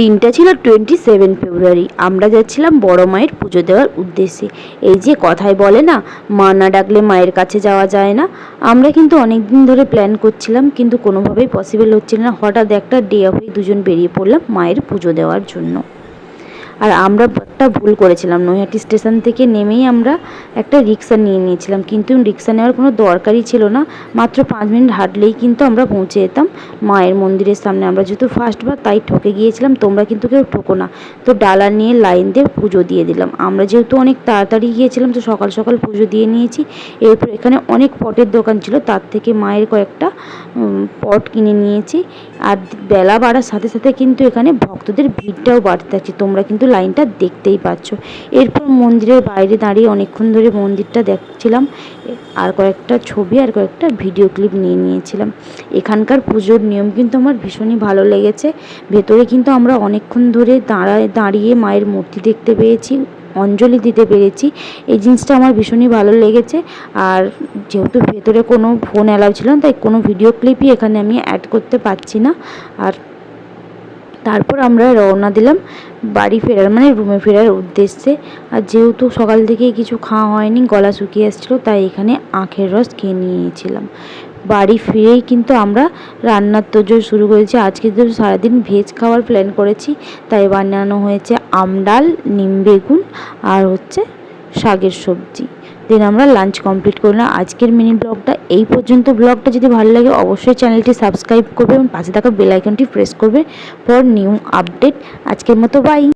দিনটা ছিল twenty seven ফেব্রুয়ারি আমরা যাচ্ছিলাম বড় মায়ের পুজো দেওয়ার উদ্দেশ্যে। এই যে কথায় বলে না, মা না ডাকলে মায়ের কাছে যাওয়া যায় না। আমরা কিন্তু অনেক দিন ধরে প্ল্যান করছিলাম, কিন্তু কোনোভাবেই পসিবল হচ্ছিল না। হঠাৎ একটা ডে অফে দুজন বেরিয়ে পড়লাম মায়ের পুজো দেওয়ার জন্য। আর আমরা একটা ভুল করেছিলাম, নৈহাটি স্টেশন থেকে নেমেই আমরা একটা রিক্সা নিয়ে নিয়েছিলাম, কিন্তু রিক্সা নেওয়ার কোনো দরকারই ছিল না, মাত্র পাঁচ মিনিট হাঁটলেই কিন্তু আমরা পৌঁছে যেতাম। মায়ের মন্দিরের সামনে আমরা যেহেতু ফার্স্টবার তাই ঠকে গিয়েছিলাম, তোমরা কিন্তু কেউ ঠকো না। তো ডালা নিয়ে লাইন দিয়ে পুজো দিয়ে দিলাম। আমরা যেহেতু অনেক তাড়াতাড়ি গিয়েছিলাম, তো সকাল সকাল পুজো দিয়ে নিয়েছি। এরপর এখানে অনেক পটের দোকান ছিল, তার থেকে মায়ের কয়েকটা পট কিনে নিয়েছি। আর বেলা বাড়ার সাথে সাথে কিন্তু এখানে ভক্তদের ভিড়টাও বাড়তে থাকছে, তোমরা কিন্তু লাইনটা দেখতেই পাচ্ছ। এরপর মন্দিরের বাইরে দাঁড়িয়ে অনেকক্ষণ ধরে মন্দিরটা দেখছিলাম। আর কয়েকটা ছবি আর কয়েকটা ভিডিও ক্লিপ নিয়ে নিয়েছিলাম। এখানকার পুজোর নিয়ম কিন্তু আমার ভীষণই ভালো লেগেছে। ভেতরে কিন্তু আমরা অনেকক্ষণ ধরে দাঁড়ায়, দাঁড়িয়ে মায়ের মূর্তি দেখতে পেয়েছি, অঞ্জলি দিতে পেরেছি। এই জিনিসটা আমার ভীষণই ভালো লেগেছে। আর যেহেতু ভেতরে কোনো ফোন অ্যালাউ ছিল তাই কোনো ভিডিও ক্লিপই এখানে আমি অ্যাড করতে পারছি না। আর তারপর আমরা রওনা দিলাম। বাড়ি ফেরার মানে রুমে ফেরার উদ্দেশ্যে। আর যেহেতু সকাল থেকে কিছু খাওয়া হয়নি, গলা শুকিয়ে এসেছিল, তাই এখানে আখের রস খেয়ে নিয়েছিলাম। বাড়ি ফিরেই কিন্তু আমরা রান্নার তোজোর শুরু করেছি। আজকে তো সারাদিন ভেজ খাওয়ার প্ল্যান করেছি, তাই বানানো হয়েছে আমডাল নিম বেগুন, আর হচ্ছে শাকের সবজি। দেন আমরা লাঞ্চ কমপ্লিট করলাম আজকের মিনি ব্লগটা এই পর্যন্ত। ব্লগটা যদি ভালো লাগে, অবশ্যই চ্যানেলটি সাবস্ক্রাইব করবে এবং পাশে থাকা বেল আইকনটি প্রেস করবে ফর নিউ আপডেট আজকের মতো বাই